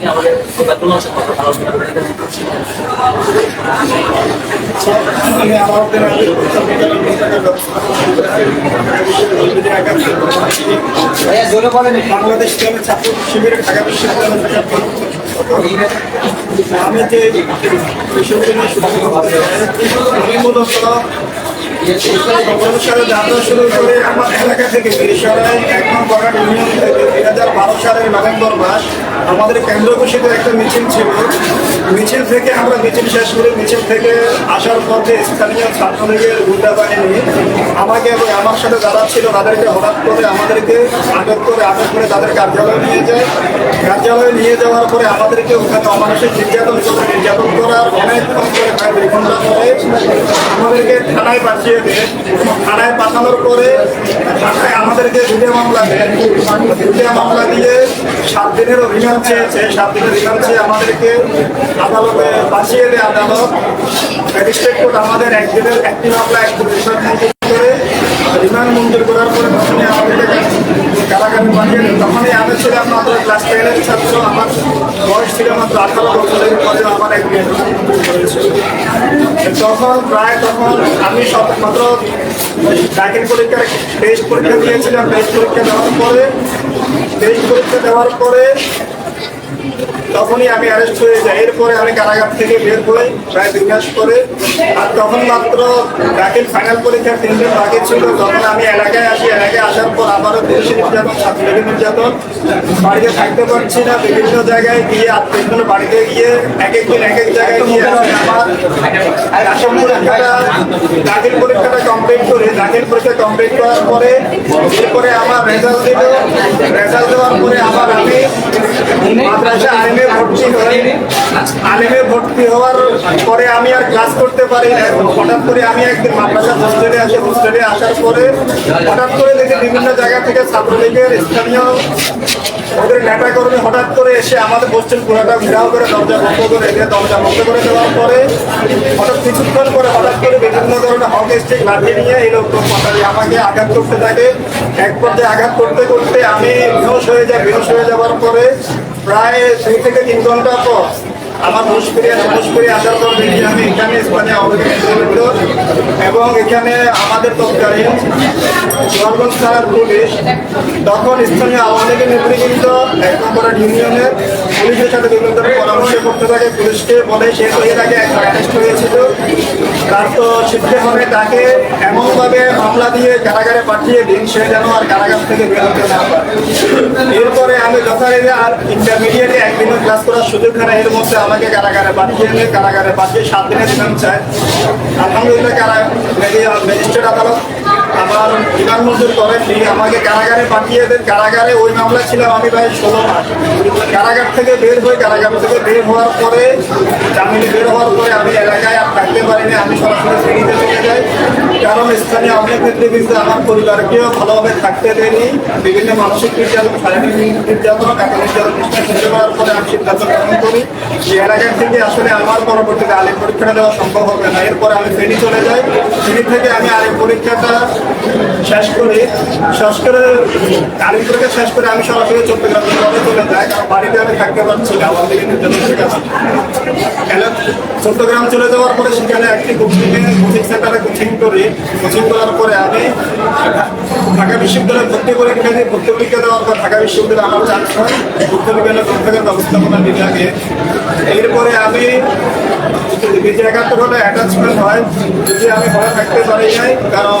তিনি আমাদের বাংলাদেশ ছাত্র শিবিরের ঢাকা বিশ্ববিদ্যালয় আমি যে বিশ্ববিদ্যালয় আমি মূলত সালে যাত্রা শুরু করে আমার এলাকা থেকে দুই হাজার বারো সালের নভেম্বর মাস আমাদের কেন্দ্র ঘোষিত একটা মিছিল ছিল। মিছিল থেকে আমরা মিছিল শেষ করে মিছিল থেকে আসার পথে স্থানীয় ছাত্রলীগের গুন্ডা বাহিনী আমাকে এবং আমার সাথে যারা ছিল তাদেরকে হঠাৎ করে আমাদেরকে আটক করে আটক করে তাদের কার্যালয়ে নিয়ে যায়। কার্যালয়ে নিয়ে যাওয়ার পরে আমাদেরকে ওখানে অমানসিক নির্যাতন করে নির্যাতন করার অনেকক্ষণ করে। আমাদেরকে থানায় পাঠিয়ে দেয় থানায় পাঠানোর পরে থানায় আমাদেরকে দুটো মামলা দেয় দুটো মামলা দিয়ে সাত দিনের রিমান্ড চেয়েছে। সাত দিনের রিমান্ড চেয়ে আমাদেরকে আদালতে পাঠিয়ে দেয় আদালত। ম্যাজিস্ট্রেট কোর্ট আমাদের একদিনের একটি মামলা একটি রিমান্ড মঞ্জুর করে রিমান্ড মঞ্জুর করার পরে তখনই আমাদেরকে কারাগারে পাঠিয়ে তখনই আমি ছিলাম মাত্র ক্লাস টেনের ছাত্র। আমার আমার তখন প্রায় তখন আমি পরীক্ষার টেস্ট পরীক্ষা দিয়েছিলাম। টেস্ট পরীক্ষা দেওয়ার পরে টেস্ট পরীক্ষা দেওয়ার পরে তখনই আমি অ্যারেস্ট হয়ে যাই। এরপরে আমি কারাগার থেকে বের হই, প্রায় দুই মাস পরে। আর তখন মাত্র দাখিল ফাইনাল পরীক্ষার তিন দিন বাকি ছিল। তখন আমি এলাকায় আসি। এলাকায় আসার পর আবারও দেশি নির্যাতন ছাত্রলীগ নির্যাতন। বাড়িতে থাকতে পারছি না। বিভিন্ন জায়গায় গিয়ে বিভিন্ন বাড়িতে গিয়ে এক এক দিন, এক এক জায়গায় গিয়ে আমি আমার আসল পরীক্ষাটা দাখিল পরীক্ষাটা কমপ্লিট করে। দাখিল পরীক্ষা কমপ্লিট করার পরে, এরপরে আমার রেজাল্ট দিল। রেজাল্ট দেওয়ার পরে আবার আমি মাদ্রাসা আলিমে ভর্তি হই আলিমে ভর্তি হওয়ার পরে আমি আর ক্লাস করতে পারি হঠাৎ করে আমি একদিন মাদ্রাসা হোস্টেলে আসি হোস্টেলে আসার পরে হঠাৎ করে দেখি বিভিন্ন জায়গা থেকে ছাত্রলীগের স্থানীয় ওদের নেতা কর্মী হঠাৎ করে এসে আমাদের হোস্টেল পুরোটা ঘেরাও করে, দরজা বন্ধ করে দিয়ে দরজা বন্ধ করে দেওয়ার পরে হঠাৎ কিছুক্ষণ পরে হঠাৎ করে বিভিন্ন ধরনের হক স্টিক লাঠি নিয়ে এই লোক আমাকে আঘাত করতে থাকে। এক পর্যায়ে আঘাত করতে করতে আমি বেহোশ হয়ে যাই বিহস হয়ে যাওয়ার পরে প্রায় দুই থেকে তিন ঘণ্টা পর আমার ফিরে হুশ আসার পর দেখি আমি এখানে স্থানীয় অবস্থিত এবং এখানে আমাদের তৎকালীন সর্বন থানার পুলিশ তখন স্থানীয় আওয়ামী লীগের নেতৃবৃন্দ এক নম্বর ইউনিয়নের পুলিশের সাথে বিভিন্ন ধরনের পরামর্শ করতে থাকে, পুলিশকে বলে সে আগে একবার অ্যারেস্ট হয়েছিল। তার তো শিখতে হবে তাকে এমনভাবে মামলা দিয়ে কারাগারে পাঠিয়ে দিন, সে যেন আর কারাগার থেকে বের হতে না পারে। এরপরে আমি যথারীতি আর ইন্টারমিডিয়েটে একদিনও ক্লাস করার সুযোগ হয় এর মধ্যে আমাকে কারাগারে পাঠিয়ে এনে কারাগারে পাঠিয়ে সাত দিনের রিমান্ড চায় আলহামদুলিল্লাহ, কারা ম্যাজিস্ট্রেট আদালত আমার বিমান মঞ্জুর করেননি আমাকে কারাগারে পাঠিয়ে দেন। কারাগারে ওই মামলা ছিলাম আমি প্রায় ষোলো মাস। কারাগার থেকে বের হই, কারাগার থেকে বের হওয়ার পরে, জামিনে বের হওয়ার পরে আমি এলাকায় আর থাকতে পারিনি, আমি সরাসরি ফেরিতে চলে যাই। কারণ স্থানীয় অনেক নেতৃবৃন্দ আমার পরিবারকেও ভালোভাবে থাকতে দেয়নি। বিভিন্ন মানসিক নির্যাতন, শারীরিক নির্যাতন টাকা নির্যাতন চেষ্টা করতে পরে আমি সিদ্ধান্ত গ্রহণ করি যে এলাকার থেকে আসলে আমার পরবর্তীতে আলিম পরীক্ষাটা দেওয়া সম্ভব হবে না। এরপরে আমি ফেরি চলে যাই। ফেরি থেকে আমি আলিম পরীক্ষাটা শেষ করি। শেষ করে আলিম পরীক্ষা শেষ করে আমি সরাসরি চট্টগ্রাম বিভাগে চলে যাই। কারণ বাড়িতে আমি থাকতে পারছি না, আমার দিকে নির্যাতন চট্টগ্রাম চলে যাওয়ার পরে সেখানে একটি কোচিং কোচিং সেন্টারে কোচিং করি। কোচিং করার পরে আমি ঢাকা বিশ্ববিদ্যালয়ে ভর্তি পরীক্ষা দিয়ে ভর্তি পরীক্ষা দেওয়ার পর ঢাকা বিশ্ববিদ্যালয়ে আমার চান্স হয়। ভর্তি বিজ্ঞানের গ্রন্থাগার ব্যবস্থাপনা বিভাগে। এরপরে আমি বিজয় একাত্তর হলে অ্যাটাচমেন্ট হয়, যদি আমি ঘরে থাকতে পারি নাই, কারণ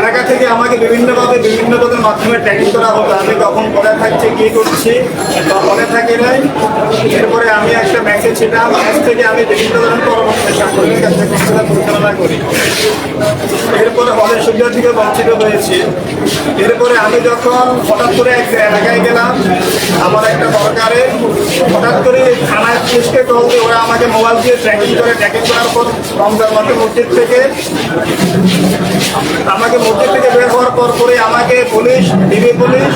এলাকা থেকে আমাকে বিভিন্নভাবে বিভিন্ন পদের মাধ্যমে ট্রেনিং করা হতো আমি কখন ঘরে থাকছি, কি করছি, বা ঘরে থাকি নাই, এরপরে আমি একটা ম্যাচে ছিলাম ম্যাচ থেকে আমি বিভিন্ন ধরনের পরামর্শ সাংবাদিক পরিচালনা করি। এরপরে হলের সুবিধা থেকে বঞ্চিত হয়েছি। এরপরে আমি যখন হঠাৎ করে এক এলাকায় গেলাম, আমার একটা দরকারে হঠাৎ করে থানায় পুলিশকে কল দিয়ে ওরা আমাকে মোবাইল দিয়ে ট্র্যাকিং করে ট্র্যাকিং করার পর রমজান মাঠে মসজিদ থেকে আমাকে মসজিদ থেকে বের হওয়ার পর পরে আমাকে পুলিশ, ডিবি পুলিশ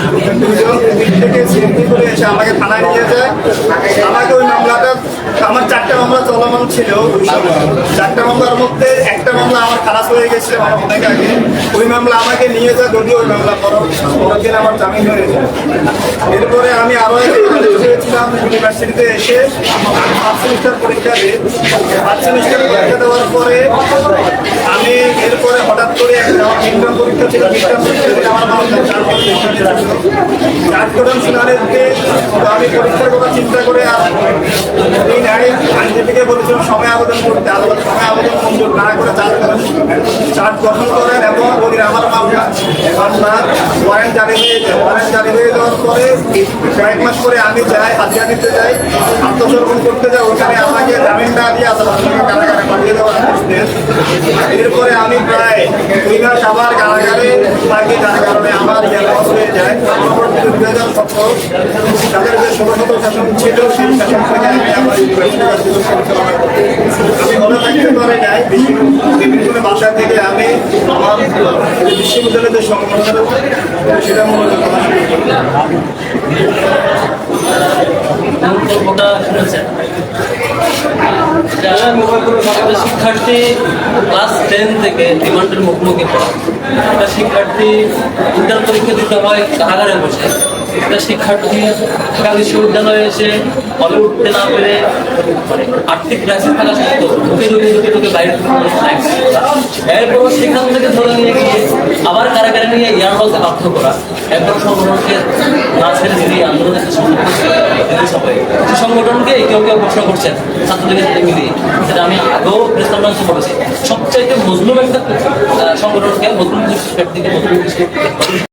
থেকে সিএমপি করে এসে আমাকে থানায় নিয়ে যায়। আমাকে ওই মামলাটা, আমার চারটা মামলা চলমান ছিল। চারটা মামলার মধ্যে একটা মামলা আমার খালাস হয়ে গেছে আমার অনেক আগে। ওই মামলা আমাকে নিয়ে যায়, যদিও ওই মামলা পর পরের দিন আমার জামিন হয়ে যায়। এরপরে আমি আরও হয়েছিলাম ইউনিভার্সিটিতে এসে। ফার্স্ট সেমিস্টার পরীক্ষা দিই। ফার্স্ট সেমিস্টার পরীক্ষা দেওয়ার পরে আমি এরপরে হঠাৎ করে একটা পরীক্ষা ছিল আমার মামলা চার চার কদম শুনানিতে তো আমি পরীক্ষার কথা চিন্তা করে আর দিন আগে আইনজীবীকে বলেছিলাম সময় আবেদন করতে আদালত সময় আবেদন না করে চার্জ করেন চার্জ গঠন করেন এবং বলি আমার মামলা ওয়ারেন্ট যাওয়ার পরে কয়েক মাস পরে আমি যাই, হাজিরা দিতে যাই, আত্মসমর্পণ করতে যাই, ওখানে আমাকে জামিন না দিয়ে আদালত থেকে কারাগারে পাঠিয়ে আদেশ এরপরে আমি প্রায় দুই মাস আবার কারাগারে থাকি যার কারণে আমার লস হয়ে যায়। তাদের যে ষোলো শাসন ছিল, সেই শাসন আমি হলে থাকতে পারে বাসা থেকে আমি আমার বিশ্ববিদ্যালয়ের যে সেটা মূলত শিক্ষার্থী ক্লাস টেন থেকে একটা শিক্ষার্থী ইন্টার পরীক্ষা দিতে হয় কারাগারে বসে শিক্ষার্থী বিশ্ববিদ্যালয়ে এসে হলে উঠতে না পেরে আর্থিক ক্রাইসিস থাকা সত্ত্বেও ঢুকে ঢুকে ঢুকে বাইরে এরপর সেখান থেকে ধরে নিয়ে গিয়ে আবার কারাগারে নিয়ে ইয়ারবাসে বাধ্য করা। একদম সংগঠনকে না ছেড়ে দিয়ে আন্দোলনের সবাই। সেই সংগঠনকে কেউ কেউ ঘোষণা করছেন ছাত্রলীগের সাথে মিলিয়ে। সেটা আমি আগেও প্রেস কনফারেন্সে বলেছি। সবচাইতে মজলুম একটা সংগঠনকে মজলুম ব্যক্তিকে মজলুম